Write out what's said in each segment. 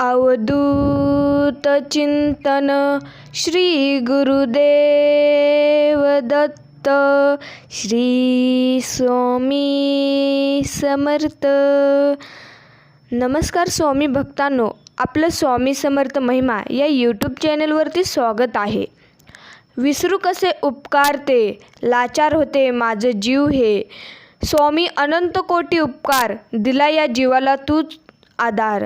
अवधूत चिंतन श्री गुरुदेव दत्त श्री स्वामी समर्थ. नमस्कार स्वामी भक्तांनो आपलं स्वामी समर्थ महिमा या यूट्यूब चॅनलवरती स्वागत आहे. विसरू कसे उपकार ते? लाचार होते माझं जीव हे. स्वामी अनंत कोटी उपकार दिला या जीवाला तूच आधार.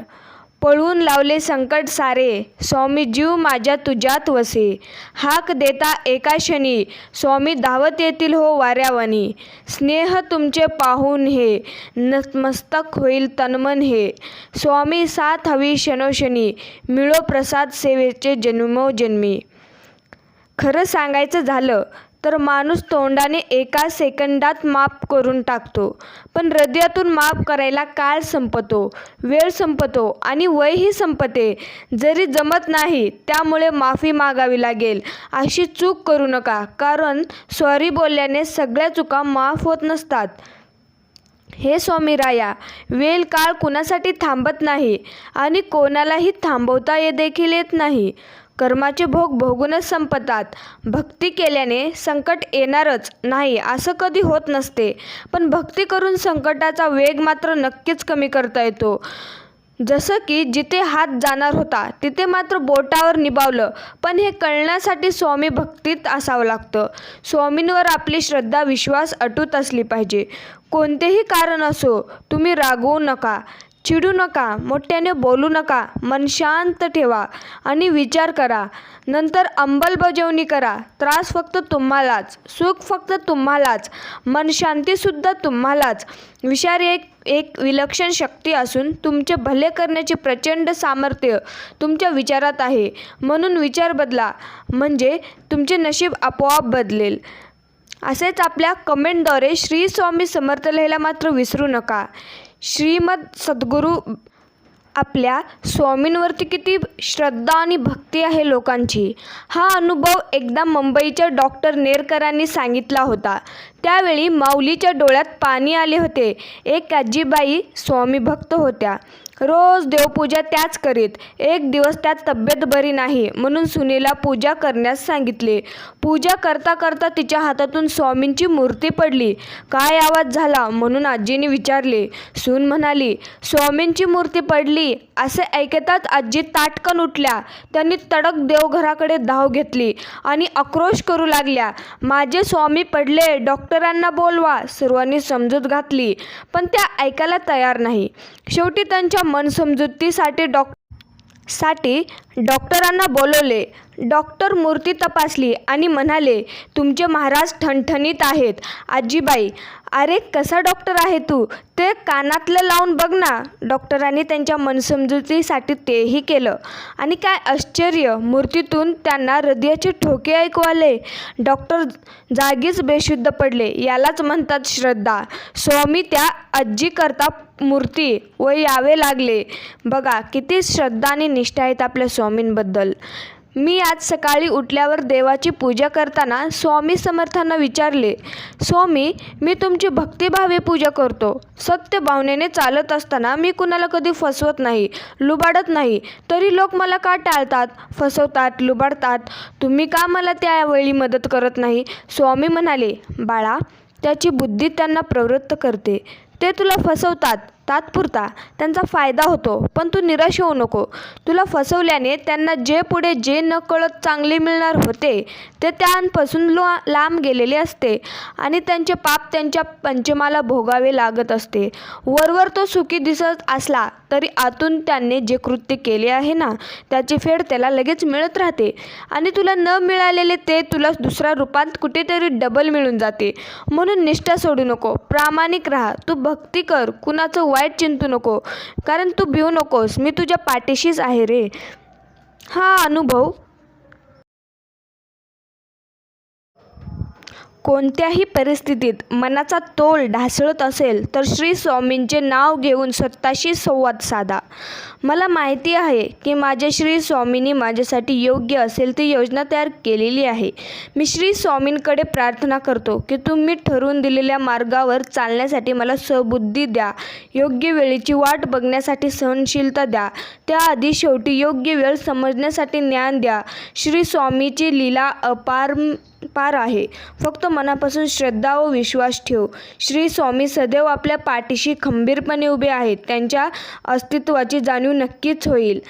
पळवून लावले संकट सारे. स्वामी जीव माझ्या तुझ्यात वसे. हाक देता एका क्षणी. स्वामी धावत येतील हो वाऱ्यावानी स्नेह तुमचे पाहून हे. नतमस्तक होईल तन्मन हे. स्वामी साथ हवी क्षणोक्षणी. मिळो प्रसाद सेवेचे जन्मोजन्मी. खरं सांगायचं झालं तर माणूस तोंडाने एका सेकंदात माफ करून टाकतो. पण हृदयातून माफ करायला काळ संपतो वेळ संपतो आणि वयही संपते. जरी जमत नाही त्यामुळे माफी मागावी लागेल. अशी चूक करू नका कारण सॉरी बोलल्याने सगळ्या चुका माफ होत नसतात. हे स्वामी राया वेल काळ कुणासाठी थांबत नाही आणि कोणालाही थांबवता ये देखील येत नाही. कर्माचे भोग भोगूनच संपतात. भक्ती केल्याने संकट येणारच नाही असं कधी होत नसते. पण भक्ती करून संकटाचा वेग मात्र नक्कीच कमी करता येतो. जसं की जिथे हात जाणार होता तिथे मात्र बोटावर निभावलं. पण हे कळण्यासाठी स्वामी भक्तीत असावं लागतं. स्वामींवर आपली श्रद्धा विश्वास अटूट असली पाहिजे. कोणतेही कारण असो तुम्ही रागवू नका. चिडू नका मोठ्याने बोलू नका मन शांत ठेवा आणि विचार करा. नंतर अंमलबजावणी करा. त्रास फक्त तुम्हालाच सुख फक्त तुम्हालाच मन शांतीसुद्धा तुम्हालाच. विचार एक एक विलक्षण शक्ती असून तुमचे भले करण्याचे प्रचंड सामर्थ्य तुमच्या विचारात आहे. म्हणून विचार बदला म्हणजे तुमचे नशीब आपोआप बदलेल. असेच आपल्या कमेंटद्वारे श्री स्वामी समर्थ लिहायला मात्र विसरू नका. श्रीमद सद्गुरू आपल्या स्वामींवरती किती श्रद्धा आणि भक्ती आहे लोकांची. हा अनुभव एकदा मुंबईच्या डॉक्टर नेरकरांनी सांगितला होता. त्यावेळी माऊलीच्या डोळ्यात पाणी आले होते. एक आजीबाई स्वामी भक्त होत्या. रोज देवपूजा त्याच करीत. एक दिवस त्यात तब्येत बरी नाही म्हणून सुनीला पूजा करण्यास सांगितले. पूजा करता करता तिच्या हातातून स्वामींची मूर्ती पडली. काय आवाज झाला? म्हणून आजीने विचारले. सून म्हणाली स्वामींची मूर्ती पडली? असे ऐकताच आजी ताटकन उठल्या. त्यांनी तडक देवघराकडे धाव घेतली आणि आक्रोश करू लागल्या. माझे स्वामी पडले डॉक्टरांना बोलवा सर्वांनी समजूत घातली पण त्या ऐकायला तयार नाही. शेवटी त्यांच्या मनसमजुतीसाठी डॉकसाठी डॉक्टरांना बोलवले. डॉक्टर मूर्ती तपासली आणि म्हणाले तुमचे महाराज ठणठणीत आहेत. आजीबाई अरे कसा डॉक्टर आहे तू? ते कानातलं लावून बघ ना. डॉक्टरांनी त्यांच्या मनसमजुतीसाठी तेही केलं. आणि काय आश्चर्य मूर्तीतून त्यांना हृदयाचे ठोके ऐकू आले. डॉक्टर जागीच बेशुद्ध पडले. यालाच म्हणतात श्रद्धा. स्वामी त्या आजी करता मूर्ती व यावे लागले. बघा किती श्रद्धा आणि निष्ठा आहेत आपल्या स्वामींबद्दल. मी आज सकाळी उठल्यावर देवाची पूजा करताना स्वामी समर्थांना विचारले स्वामी मी तुमची भक्तिभावे पूजा करतो. सत्य भावनेने चालत असताना मी कुणाला कधी फसवत नाही लुबाडत नाही तरी लोक मला का टाळतात? फसवतात लुबाडतात. तुम्ही का मला त्यावेळी मदत करत नाही? स्वामी म्हणाले बाळा त्याची बुद्धी त्यांना प्रवृत्त करते. ते तुला फसवतात. तात्पुरता त्यांचा फायदा होतो पण तू निराश होऊ नको. तुला फसवल्याने त्यांना जे पुढे जे नकळत चांगले मिळणार होते ते त्यांपासून लो लांब गेलेले असते आणि त्यांचे पाप त्यांच्या पंचमाला भोगावे लागत असते. वरवर तो सुखी दिसत असला तरी आतून त्यांनी जे कृत्य केले आहे ना त्याची फेड त्याला लगेच मिळत राहते आणि तुला न मिळालेले ते तुला दुसऱ्या रूपात कुठेतरी डबल मिळून जाते. म्हणून निष्ठा सोडू नको. प्रामाणिक राहा. तू भक्ती कर. कुणाचं वाईट चिंतू नको. कारण तू भिऊ नकोस. मी तुझ्या पाठीशीच आहे रे. हा अनुभव कोणत्याही परिस्थितीत मनाचा तोल ढासळत असेल तर श्री स्वामींचे नाव घेऊन स्वतःशी संवाद साधा. मला माहिती आहे की माझ्या श्री स्वामींनी माझ्यासाठी योग्य असेल ती योजना तयार केलेली आहे. मी श्री स्वामींकडे प्रार्थना करतो की तुम्ही ठरवून दिलेल्या मार्गावर चालण्यासाठी मला सबुद्धी द्या योग्य वेळेची वाट बघण्यासाठी सहनशीलता द्या त्याआधी शेवटी योग्य वेळ समजण्यासाठी ज्ञान द्या. श्री स्वामीची लीला अपार पार आहे. फक्त मनापासून श्रद्धा व विश्वास ठेव. श्री स्वामी सदैव आपल्या पाठीशी खंबीरपणे उभे आहेत. त्यांच्या अस्तित्वाची जाणीव नक्कीच होईल.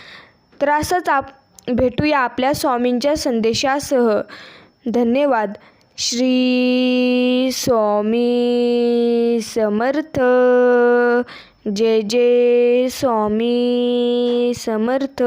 तर असंच आप भेटूया आपल्या स्वामींच्या संदेशासह. धन्यवाद. श्री स्वामी समर्थ. जय जय स्वामी समर्थ.